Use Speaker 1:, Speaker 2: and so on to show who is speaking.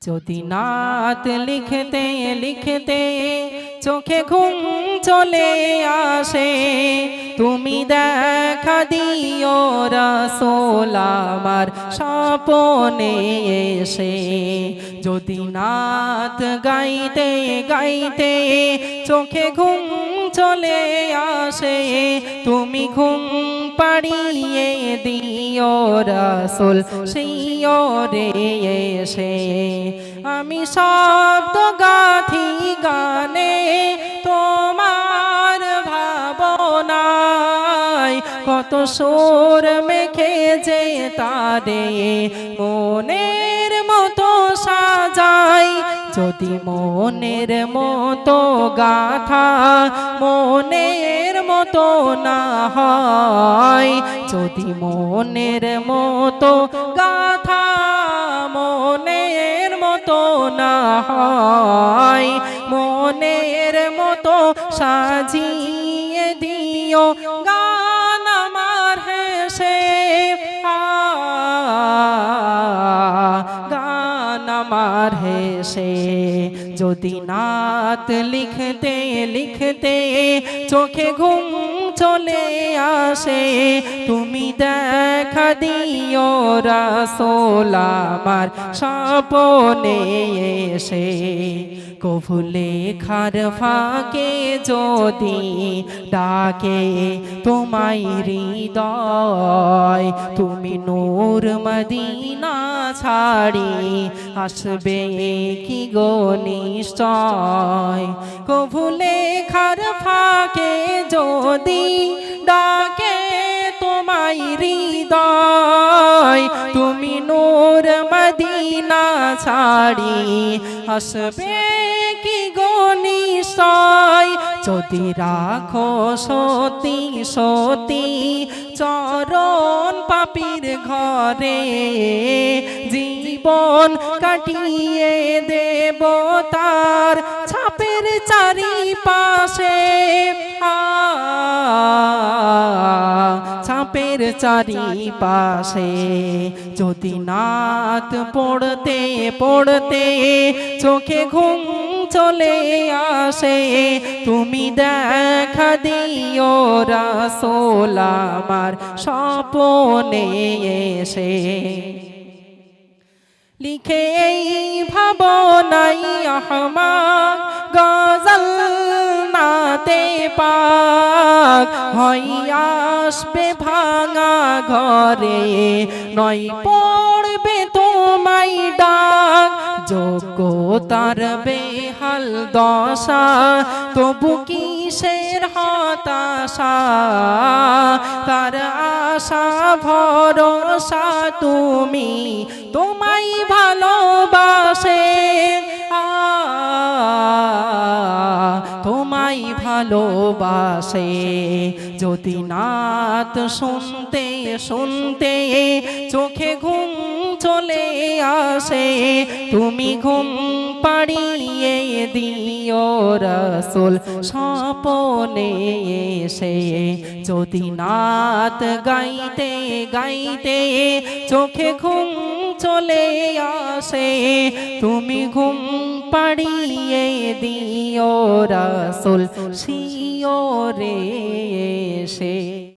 Speaker 1: যদি নাত লিখতে লিখতে চোখে ঘুম চলে আসে তুমি দেখা দিও রসোল আমার স্বপনে এসে। যদি নাত গাইতে গাইতে চোখে ঘুম চলে আসে, তুমি ঘুম পাড়িয়ে দিও রসুল শিওরে এসে। আমি শব্দ গাথি গানে তোমার ভাবনায় কত সুর মেখে যে তারে সাজাই যদি মনের মতো গাথা মনের মতো না হয় যদি মনের মতো গাথা মনের মতো না হয় মনের মতো সাজিয়ে দিও আমার হেসে যদি নাত লিখতে লিখতে চোখে ঘুম চলে আসে, তুমি দেখা দিও রাসোল আমার স্বপনে এসে। কভুলে খার ফাঁকে যদি ডাকে তোমায় হৃদয়, তুমি নূর মদিনা ছাড়ি, আসবে কি গো নিশ্চয়? কভুলে খার ফাঁকে যদি ডাকে তোমায় হৃদয়, তুমি নূর মদিনা ছাড়ি আসবে কি গো নিশ্চয়? যদি রাখো সতী সতী চরণ পাপির ঘরে জীবন কাটিয়ে দেবতার ছাপের চারি পাশে ছাপের চারি পাশে যদি নাত পড়তে পড়তে চোখে ঘুম চলে আসে, তুমি দেখা দিও রাসোল আমার এসে। লিখে এই ভাবনাই আহমা নাতে পাক হয় আসবে ভাঙা ঘরে। নয় পড়বে তোমায় ডাক যোগ্যতার বেহাল দশা। তবু কিসের হতাশা? তার আশা, ভরসা তুমি তোমায় ভালোবাসে। তোমায় ভালোবাসে। যদি নাত শুনতে শুনতে চোখে ঘুম চলে আসে, তুমি ঘুম পাড়িয়ে দিও রসুল স্বপনে এসে। যদি নাত গাইতে গাইতে চোখে ঘুম চলে আসে, তুমি ঘুম পাড়িয়ে দিও রসুল শিওরে সে